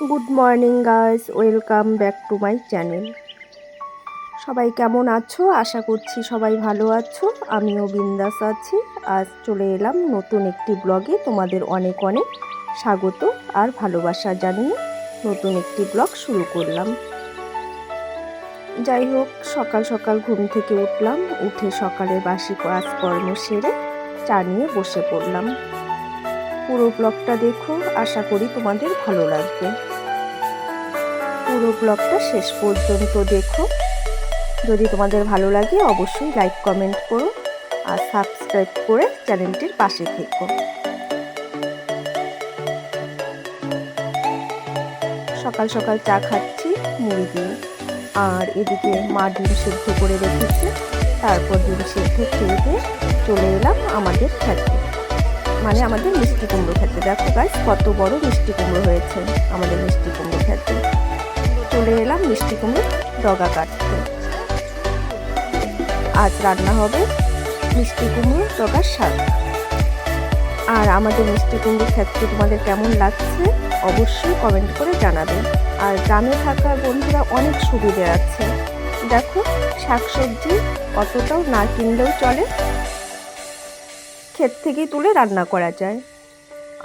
Good morning guys welcome back to my channel সবাই কেমন আছো? আশা করছি সবাই ভালো আছো। আমিও বিন্দাস আছি। আজ চলে এলাম নতুন একটি ব্লগে তোমাদের অনেক অনেক স্বাগত আর ভালোবাসা জানিয়ে নতুন একটি ব্লগ শুরু করলাম। যাই হোক, সকাল সকাল ঘুম থেকে উঠলাম। উঠে সকালে বাসি কাজকর্ম সেরে চা নিয়ে বসে পড়লাম। পুরো ব্লগটা দেখো, আশা করি তোমাদের ভালো লাগবে। পুরো ব্লগটা শেষ পর্যন্ত দেখো। যদি তোমাদের ভালো লাগে, অবশ্যই লাইক কমেন্ট করো আর সাবস্ক্রাইব করে চ্যানেলটির পাশে থেকো। সকাল সকাল চা খাচ্ছি, মুড়ি দিয়ে আর এদিকে মা ডিম সেদ্ধ করে রেখেছে। তারপর ডিম সেদ্ধ খেয়ে চলে এলাম আমাদের খেতে মানে আমাদের মিষ্টি কুমড়ো খেতে দেখো গাছ কত বড় মিষ্টি কুমড়ো হয়েছে আমাদের মিষ্টি কুমড়ো খেতে চলে এলাম মিষ্টি কুমড়ো ডগা কাটতে। আজ রান্না হবে মিষ্টি কুমড়ো ডগার শাক আর আমাদের মিষ্টি কুমড়ো খেতে তোমাদের কেমন লাগছে অবশ্যই কমেন্ট করে জানাবে। আর গ্রামে থাকা বন্ধুরা অনেক সুবিধে আছে। দেখো, শাকসবজি অতটাও না কিনলেও চলে। ক্ষেত থেকেই তুলে রান্না করা যায়।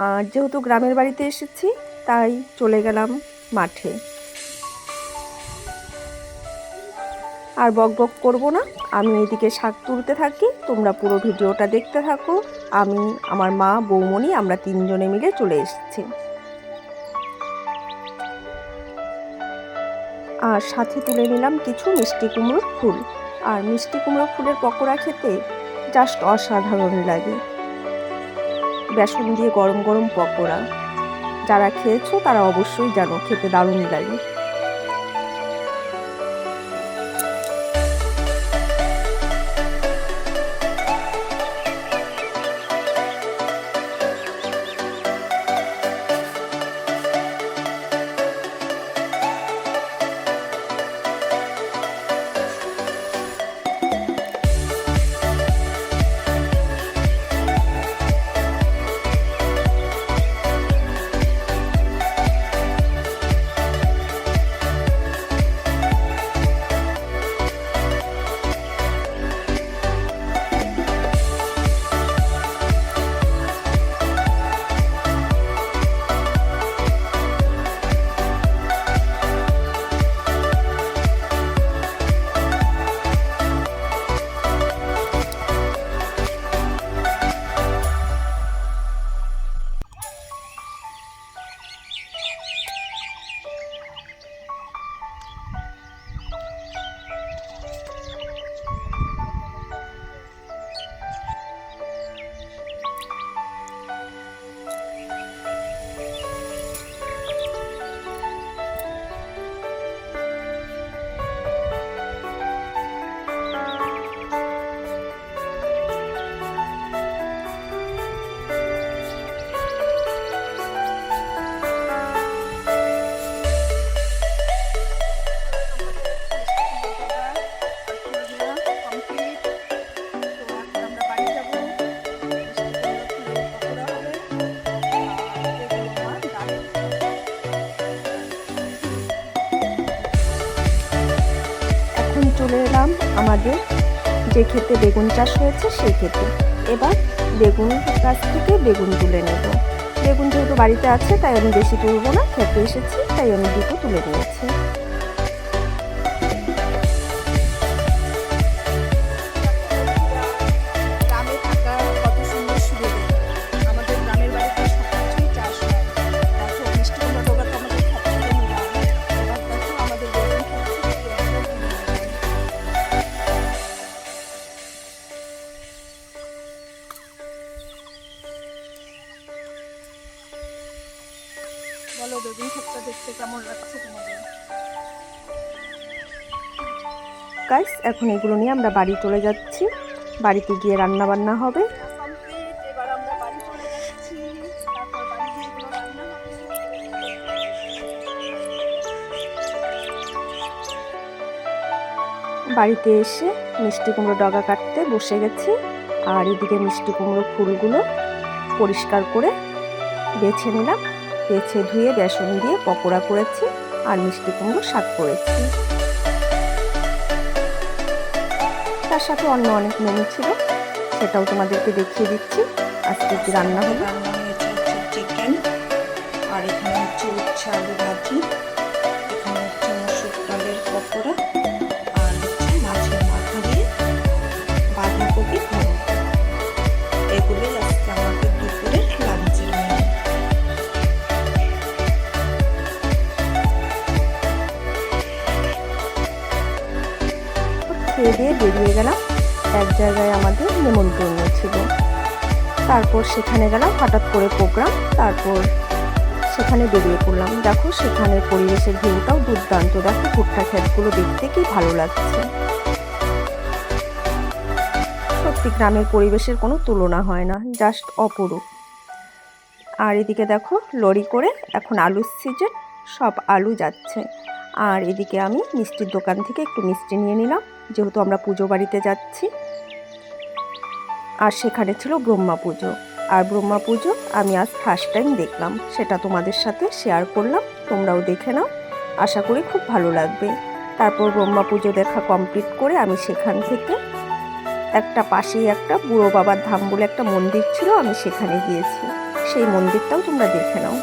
আর যেহেতু গ্রামের বাড়িতে এসেছি, তাই চলে গেলাম মাঠে। আর বক বক করব না, আমি এদিকে শাক তুলতে থাকি, তোমরা পুরো ভিডিওটা দেখতে থাকো। আমি, আমার মা, বৌমণি, আমরা তিনজনে মিলে চলে এসেছি। আর সাথে তুলে নিলাম কিছু মিষ্টি কুমড়োর ফুল। আর মিষ্টি কুমড়ো ফুলের পকোড়া খেতে জাস্ট অসাধারণ লাগে। বেসন দিয়ে গরম গরম পকোড়া। যারা খেয়েছো তারা অবশ্যই জানো খেতে দারুণ লাগে। চলে এলাম আমাদের যে ক্ষেতে বেগুন চাষ হয়েছে, সেই ক্ষেতে এবার বেগুন গাছ থেকে বেগুন তুলে নেব। বেগুন যেহেতু বাড়িতে আছে, তাই আমি বেশি তুলব না খেতে এসেছি, তাই আমি দুটো তুলে নিয়েছি। গাইস এখন এগুলো নিয়ে আমরা বাড়ি চলে যাচ্ছি। বাড়িতে গিয়ে রান্না বান্না হবে। বাড়িতে এসে মিষ্টি কুমড়ো ডগা কাটতে বসে গেছি। আর এদিকে মিষ্টি কুমড়ো ফুলগুলো পরিষ্কার করে বেছে নিলাম। বেছে ধুয়ে, বেসন দিয়ে পকোড়া করেছি আর মিষ্টি কুমড়ো শাক করেছি। তার সাথে অন্য অনেক মেনু ছিল, সেটাও তোমাদেরকে দেখিয়ে দিচ্ছি। আজকে কি রান্না হলো? খেয়ে দিয়ে বেরিয়ে গেলাম। এক জায়গায় আমাদের নেমন্তন্ন ছিল। তারপর সেখানে গেলাম, হঠাৎ করে প্রোগ্রাম, তারপর সেখানে বেরিয়ে পড়লাম। দেখো সেখানে পরিবেশের ভিউটাও দুর্দান্ত। দেখো, ভুট্টা ক্ষেতগুলো দেখতে কি ভালো লাগছে। সত্যি, গ্রামের পরিবেশের কোনো তুলনা হয় না জাস্ট অপরূপ। আর এদিকে দেখো, লরি করে এখন আলুর সিজন সব আলু যাচ্ছে। আর এদিকে আমি মিষ্টির দোকান থেকে একটু মিষ্টি নিয়ে নিলাম। যেহেতু আমরা পুজো বাড়িতে যাচ্ছি। আর সেখানে ছিল ব্রহ্মা পুজো। আর ব্রহ্মা পুজো আমি আজ ফার্স্ট টাইম দেখলাম। সেটা তোমাদের সাথে শেয়ার করলাম। তোমরাও দেখে নাও। আশা করি খুব ভালো লাগবে। তারপর ব্রহ্মা পুজো দেখা কমপ্লিট করে আমি সেখান থেকে একটা পাশেই একটা বুড়ো বাবার ধাম বলে একটা মন্দির ছিল, আমি সেখানে গিয়েছি। সেই মন্দিরটাও তোমরা দেখে নাও।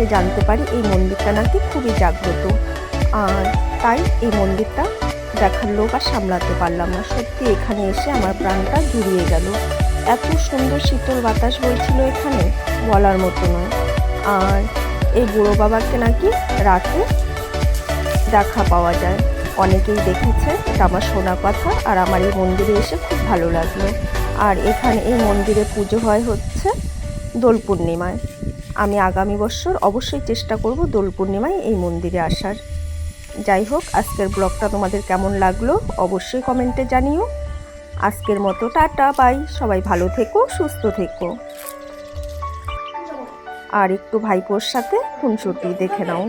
এসে জানতে পারি এই মন্দিরটা নাকি খুবই জাগ্রত। আর তাই এই মন্দিরটা দেখার লোক আর সামলাতে পারলাম না। সত্যি এখানে এসে আমার প্রাণটা জুড়িয়ে গেল। এত সুন্দর শীতল বাতাস বইছিল এখানে, বলার মতো নয়। আর এই বুড়ো বাবাকে নাকি রাতে দেখা পাওয়া যায়। অনেকেই দেখেছে এটা আমার শোনা কথা আর আমার এই মন্দিরে এসে খুব ভালো লাগল। আর এখানে এই মন্দিরে পুজো হয় হচ্ছে দোল পূর্ণিমায়। আমি আগামী বছর অবশ্যই চেষ্টা করব দোল পূর্ণিমায় এই মন্দিরে আসার। যাই হোক, আজকের ব্লগটা তোমাদের কেমন লাগল অবশ্যই কমেন্টে জানিও। আজকের মতো টাটা, বাই। সবাই ভালো থেকো, সুস্থ থেকো। আর একটু ভাইপোর সাথে খুনসুটি দেখে নাও।